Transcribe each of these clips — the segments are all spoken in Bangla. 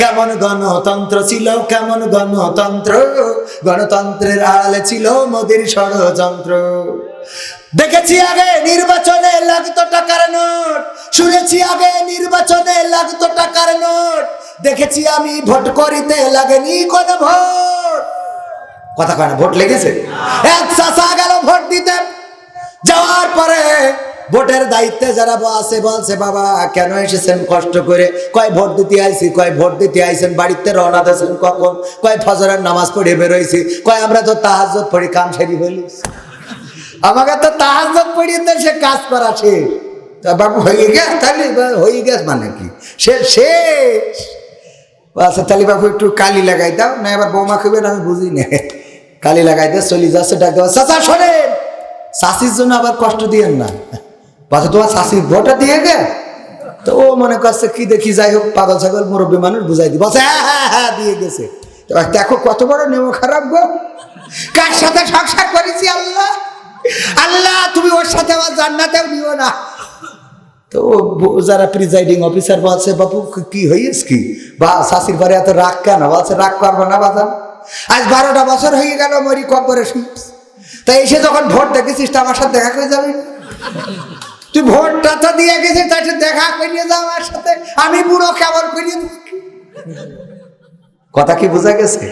কেমন গণতন্ত্র ছিল, কেমন গণতন্ত্র? গণতন্ত্রের আড়ালে ছিল মোদির ষড়যন্ত্র। দেখেছি আগে নির্বাচনে লাগতো টাকার নোট, শুনেছি আগে নির্বাচনে লাগতো টাকার নোট। দেখেছি আমি ভোট করিতে লাগেনি কোন ভোট। কথা কয় না, ভোট লেগেছে? এক চাষা গেল ভোট দিতে। যাওয়ার পরে ভোটের দায়িত্বে যারা আছে, বলছে, বাবা, কেন এসেছেন কষ্ট করে? কয় ভোট দিতে আইছি? কয় ভোট দিতে আইছেন? বাড়িতে রওনা দিয়েছেন কখন? কয় ফজরের নামাজ পড়ে বেরোইছি? কয়, আমরা তো তাহাজ্জত পড়ি কাম সেরি হইলিস আমাকে তো তাহাজ্জত পড়িয়ে সে কাজ করা শেষ। বাবু, হয়ে গেছ? তাহলে হয়ে গেছ মানে কি? সে শেষ। আচ্ছা তাহলে বাবু, একটু কালি লাগাই দাও না এবার বৌমা খাবে না আমি বুঝি না। কালি লাগাই দিয়ে চলে যাচ্ছে, ডাক দেওয়া, চাচা, শোনেন! শাশির জন্য আবার কষ্ট দিয়েন না। বাচ্চা তোমার শাশির ভোটা দিয়ে গে? তো ও মনে করছে, কি দেখি, যাই হোক, পাগল ছাগল, মুরব্বী মানুষ, বুঝাই দি বলছে হ্যাঁ হ্যাঁ হ্যাঁ দিয়ে গেছে। দেখো কত বড় নেমো খারাপ গো। কার সাথে সংসার করেছি আল্লাহ? আল্লাহ, তুমি ওর সাথে আমার জান্নাতেও নিও না। তো যারা প্রিজাইডিং অফিসার বলছে, বাপু, কি- হইস কি? বা শাশির পরে এত রাগ কেন? বলছে, রাগ করব না, বাজান। আজ বারোটা বছর হয়ে গেল, মরি কবরে শুনছ তাই এসে যখন ভোট দেখেছিস, তো আমার সাথে দেখা করে যাবি তুই ভোটটা তো দিয়ে গেছিস, তাই একটু দেখা করিয়ে যা আমার সাথে। আমি বুড়ো কেমন করিয়ে কথা কি বোঝা গেছে?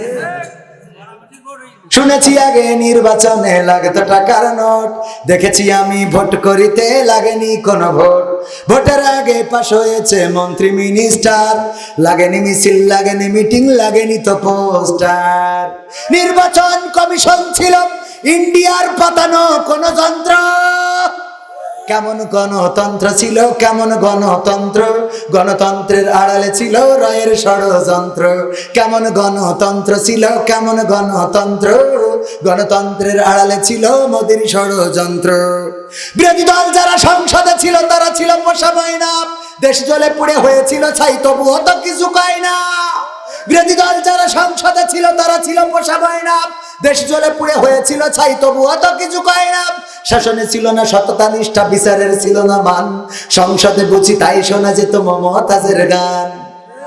শুনেছি আগে নির্বাচনে লাগতো টাকার নোট, দেখেছি আমি ভোট করিতে লাগেনি কোনো ভোট। ভোটের আগে পাশ হয়েছে মন্ত্রী, মিনিস্টার, লাগেনি মিছিল, লাগেনি মিটিং, লাগেনি তো পোস্টার। নির্বাচন কমিশন ছিল, ইন্ডিয়ার পাতানো কোন যন্ত্র। কেমন গণতন্ত্র ছিল, কেমন গণতন্ত্র? গণতন্ত্রের আড়ালে ছিল রয়ের ষড়যন্ত্র। কেমন গণতন্ত্র ছিল, কেমন গণতন্ত্র? গণতন্ত্রের আড়ালে ছিল মোদির ষড়যন্ত্র। বিরোধী দল যারা সংসদে ছিল, তারা ছিল পোষা না দেশ জলে পুড়ে হয়েছিল, ছাই তবুও তো কিছু কয় না। বিরোধী দল যারা সংসদে ছিল, তারা ছিল পোষা না দেশ জলে পুড়ে হয়েছিল, ছাই তবুও তো কিছু কয় না। শাসনে ছিল না সততা, নিষ্ঠা, বিচারের ছিল না মান। সংসদে বুঝি তাই শোনা যেত মমতাজের গান।